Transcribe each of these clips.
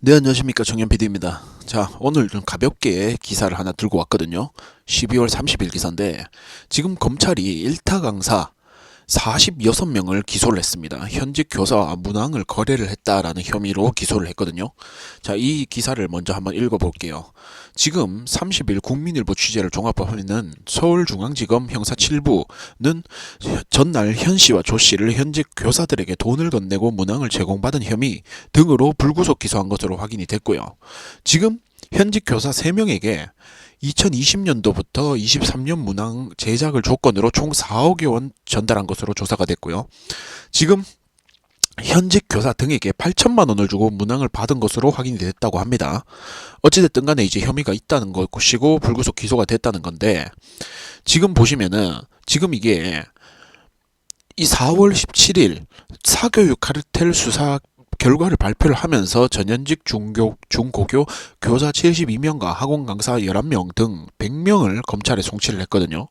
네, 안녕하십니까. 정현 PD입니다. 자, 오늘 좀 가볍게 기사를 하나 들고 왔거든요. 12월 30일 기사인데, 지금 검찰이 일타 강사 46명을 기소를 했습니다. 현직 교사와 문항을 거래를 했다라는 혐의로 기소를 했거든요. 자, 이 기사를 먼저 한번 읽어볼게요. 지금 30일 국민일보 취재를 종합하면은 서울중앙지검 형사 7부는 전날 현 씨와 조 씨를 현직 교사들에게 돈을 건네고 문항을 제공받은 혐의 등으로 불구속 기소한 것으로 확인이 됐고요. 지금 현직 교사 3명에게 2020년도부터 23년 문항 제작을 조건으로 총 4억여 원 전달한 것으로 조사가 됐고요. 지금 현직 교사 등에게 8천만 원을 주고 문항을 받은 것으로 확인이 됐다고 합니다. 어찌됐든 간에 이제 혐의가 있다는 것이고 불구속 기소가 됐다는 건데 지금 보시면은 지금 이게 이 4월 17일 사교육 카르텔 수사 결과를 발표를 하면서 전현직 중교, 중고교 교사 72명과 학원 강사 11명 등 100명을 검찰에 송치를 했거든요.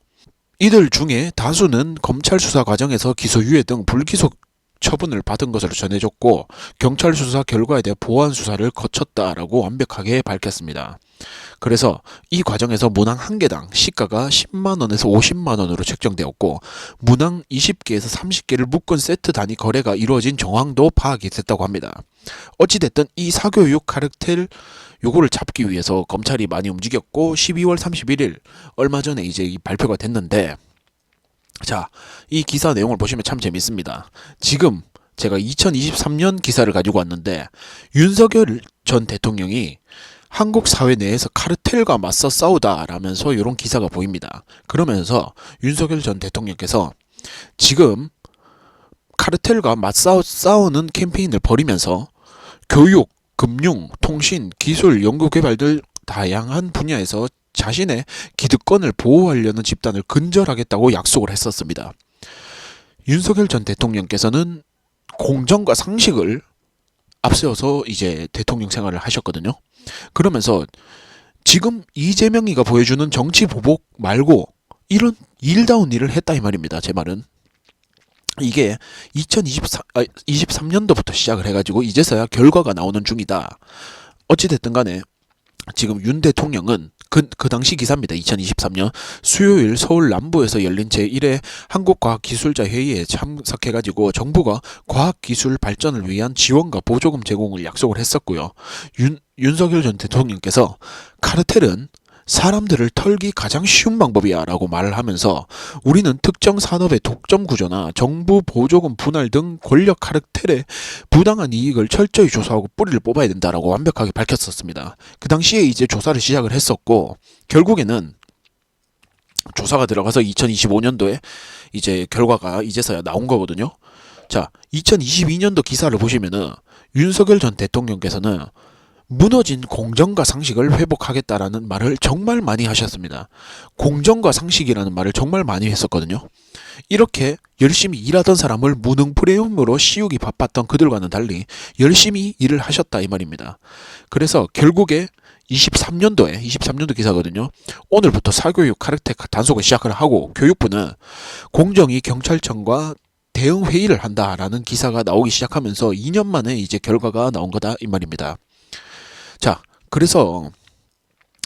이들 중에 다수는 검찰 수사 과정에서 기소유예 등 불기소 처분을 받은 것으로 전해졌고 경찰 수사 결과에 대해 보완 수사를 거쳤다라고 완벽하게 밝혔습니다. 그래서 이 과정에서 문항 한 개당 시가가 10만 원에서 50만 원으로 책정되었고 문항 20개에서 30개를 묶은 세트 단위 거래가 이루어진 정황도 파악이 됐다고 합니다. 어찌됐든 이 사교육 카르텔 요거를 잡기 위해서 검찰이 많이 움직였고 12월 31일 얼마 전에 이제 이 발표가 됐는데 자, 이 기사 내용을 보시면 참 재밌습니다. 지금 제가 2023년 기사를 가지고 왔는데 윤석열 전 대통령이 한국 사회 내에서 카르텔과 맞서 싸우다라면서 이런 기사가 보입니다. 그러면서 윤석열 전 대통령께서 지금 카르텔과 맞싸우 싸우는 캠페인을 벌이면서 교육, 금융, 통신, 기술, 연구개발 등 다양한 분야에서 자신의 기득권을 보호하려는 집단을 근절하겠다고 약속을 했었습니다. 윤석열 전 대통령께서는 공정과 상식을 앞세워서 이제 대통령 생활을 하셨거든요. 그러면서 지금 이재명이가 보여주는 정치 보복 말고 이런 일다운 일을 했다 이 말입니다. 제 말은. 이게 2023, 아, 23년도부터 시작을 해가지고 이제서야 결과가 나오는 중이다. 어찌됐든 간에 지금 윤 대통령은 그, 그 당시 기사입니다. 2023년 수요일 서울 남부에서 열린 제1회 한국과학기술자 회의에 참석해가지고 정부가 과학기술 발전을 위한 지원과 보조금 제공을 약속을 했었고요. 윤, 윤석열 전 대통령께서 카르텔은 사람들을 털기 가장 쉬운 방법이야 라고 말을 하면서 우리는 특정 산업의 독점 구조나 정부 보조금 분할 등 권력 카르텔의 부당한 이익을 철저히 조사하고 뿌리를 뽑아야 된다라고 완벽하게 밝혔었습니다. 그 당시에 이제 조사를 시작을 했었고 결국에는 조사가 들어가서 2025년도에 이제 결과가 이제서야 나온 거거든요. 자, 2022년도 기사를 보시면은 윤석열 전 대통령께서는 무너진 공정과 상식을 회복하겠다라는 말을 정말 많이 하셨습니다. 공정과 상식이라는 말을 정말 많이 했었거든요. 이렇게 열심히 일하던 사람을 무능 프레움으로 씌우기 바빴던 그들과는 달리 열심히 일을 하셨다 이 말입니다. 그래서 결국에 23년도에 23년도 기사거든요. 오늘부터 사교육 카르텔 단속을 시작을 하고 교육부는 공정위 경찰청과 대응 회의를 한다라는 기사가 나오기 시작하면서 2년 만에 이제 결과가 나온 거다 이 말입니다. 자, 그래서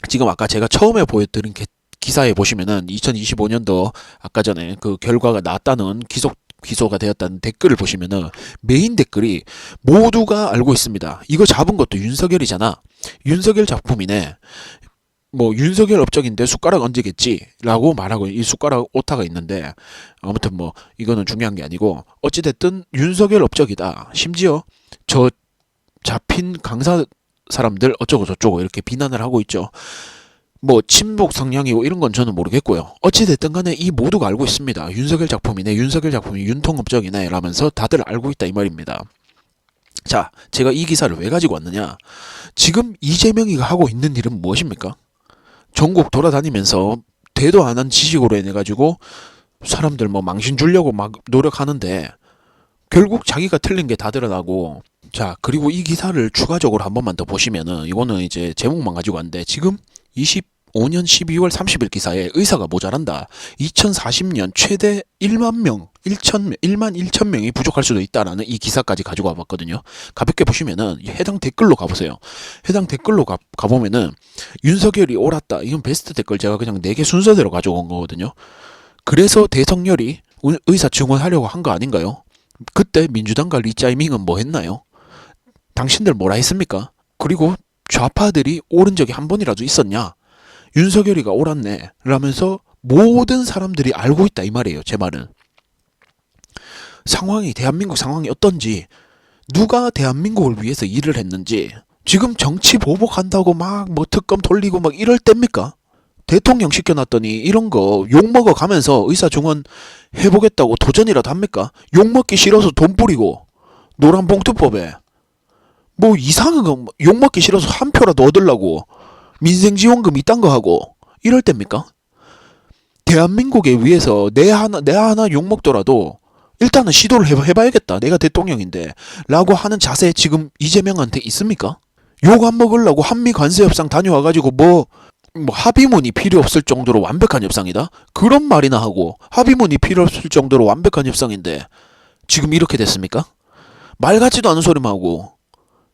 지금 아까 제가 처음에 보여드린 게- 기사에 보시면은 2025년도 아까 전에 그 결과가 나왔다는 기소 기소가 되었다는 댓글을 보시면은 메인 댓글이 모두가 알고 있습니다. 이거 잡은 것도 윤석열이잖아. 윤석열 작품이네. 뭐 윤석열 업적인데 숟가락 얹겠지라고 말하고 이 숟가락 오타가 있는데 아무튼 뭐 이거는 중요한 게 아니고 어찌 됐든 윤석열 업적이다. 심지어 저 잡힌 강사 사람들 어쩌고 저쩌고 이렇게 비난을 하고 있죠. 뭐 친북 성향이고 이런 건 저는 모르겠고요. 어찌 됐든 간에 이 모두가 알고 있습니다. 윤석열 작품이네, 윤석열 작품이 윤통업적이네 라면서 다들 알고 있다 이 말입니다. 자, 제가 이 기사를 왜 가지고 왔느냐? 지금 이재명이가 하고 있는 일은 무엇입니까? 전국 돌아다니면서 대도 안 한 지식으로 인해 가지고 사람들 뭐 망신 주려고 막 노력하는데 결국 자기가 틀린 게 다 드러나고 자 그리고 이 기사를 추가적으로 한 번만 더 보시면은 이거는 이제 제목만 가지고 왔는데 지금 20 2025년 12월 30일 기사에 의사가 모자란다. 2040년 최대 1만 명, 1천, 1만 1천 명이 부족할 수도 있다라는 이 기사까지 가지고 와봤거든요. 가볍게 보시면은 이 해당 댓글로 가보세요. 해당 댓글로 가, 가보면은 윤석열이 옳았다. 이건 베스트 댓글 제가 그냥 4개 순서대로 가져온 거거든요. 그래서 대성열이 의- 의사 증원하려고 한 거 아닌가요? 그때 민주당과 리짜이밍은 뭐 했나요? 당신들 뭐라 했습니까? 그리고 좌파들이 옳은 적이 한 번이라도 있었냐? 윤석열이가 옳았네. 라면서 모든 사람들이 알고 있다 이 말이에요. 제 말은. 상황이 대한민국 상황이 어떤지 누가 대한민국을 위해서 일을 했는지 지금 정치 보복한다고 막 뭐 특검 돌리고 막 이럴 때입니까? 대통령 시켜놨더니 이런 거 욕먹어 가면서 의사 증원 해보겠다고 도전이라도 합니까? 욕먹기 싫어서 돈 뿌리고 노란 봉투법에 뭐 이상한 거 욕먹기 싫어서 한 표라도 얻으려고 민생지원금 이딴 거 하고 이럴 때입니까? 대한민국에 위해서 내 하나 내 하나 욕먹더라도 일단은 시도를 해봐, 해봐야겠다. 내가 대통령인데 라고 하는 자세 지금 이재명한테 있습니까? 욕 안 먹으려고 한미 관세 협상 다녀와가지고 뭐, 뭐 합의문이 필요 없을 정도로 완벽한 협상이다? 그런 말이나 하고 합의문이 필요 없을 정도로 완벽한 협상인데 지금 이렇게 됐습니까? 말 같지도 않은 소리만 하고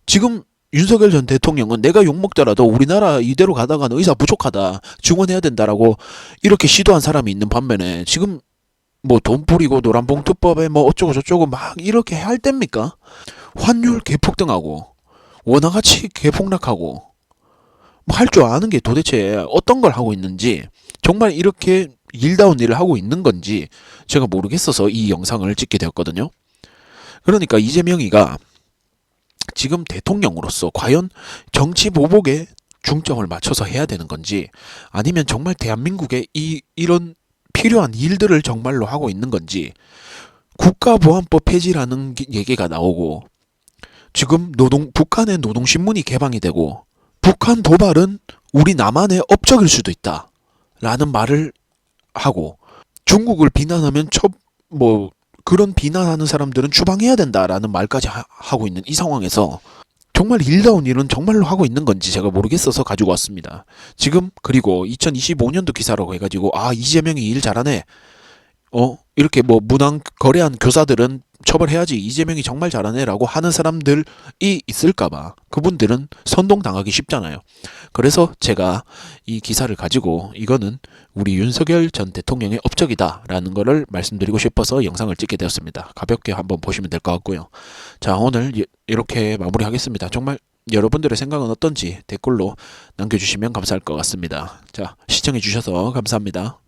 지금 윤석열 전 대통령은 내가 욕먹더라도 우리나라 이대로 가다가는 의사 부족하다 증원해야 된다라고 이렇게 시도한 사람이 있는 반면에 지금 뭐 돈 뿌리고 노란봉투법에 뭐 어쩌고 저쩌고 막 이렇게 할 때입니까? 환율 개폭등하고 원화 가치 개폭락하고 뭐 할 줄 아는 게 도대체 어떤 걸 하고 있는지 정말 이렇게 일다운 일을 하고 있는 건지 제가 모르겠어서 이 영상을 찍게 되었거든요. 그러니까 이재명이가 지금 대통령으로서 과연 정치 보복에 중점을 맞춰서 해야 되는 건지 아니면 정말 대한민국에 이 이런 필요한 일들을 정말로 하고 있는 건지 국가보안법 폐지라는 기- 얘기가 나오고 지금 노동 북한의 노동신문이 개방이 되고 북한 도발은 우리 남한의 업적일 수도 있다 라는 말을 하고 중국을 비난하면 첩뭐 그런 비난하는 사람들은 추방해야 된다라는 말까지 하, 하고 있는 이 상황에서 정말 일다운 일은 정말로 하고 있는 건지 제가 모르겠어서 가지고 왔습니다. 지금 그리고 2025년도 기사라고 해가지고 아 이재명이 일 잘하네. 어 이렇게 뭐 문항 거래한 교사들은 처벌해야지 이재명이 정말 잘하네라고 하는 사람들이 있을까봐 그분들은 선동당하기 쉽잖아요. 그래서 제가 이 기사를 가지고 이거는 우리 윤석열 전 대통령의 업적이다라는 거를 말씀드리고 싶어서 영상을 찍게 되었습니다. 가볍게 한번 보시면 될 것 같고요. 자 오늘 이- 이렇게 마무리하겠습니다. 정말 여러분들의 생각은 어떤지 댓글로 남겨주시면 감사할 것 같습니다. 자 시청해 주셔서 감사합니다.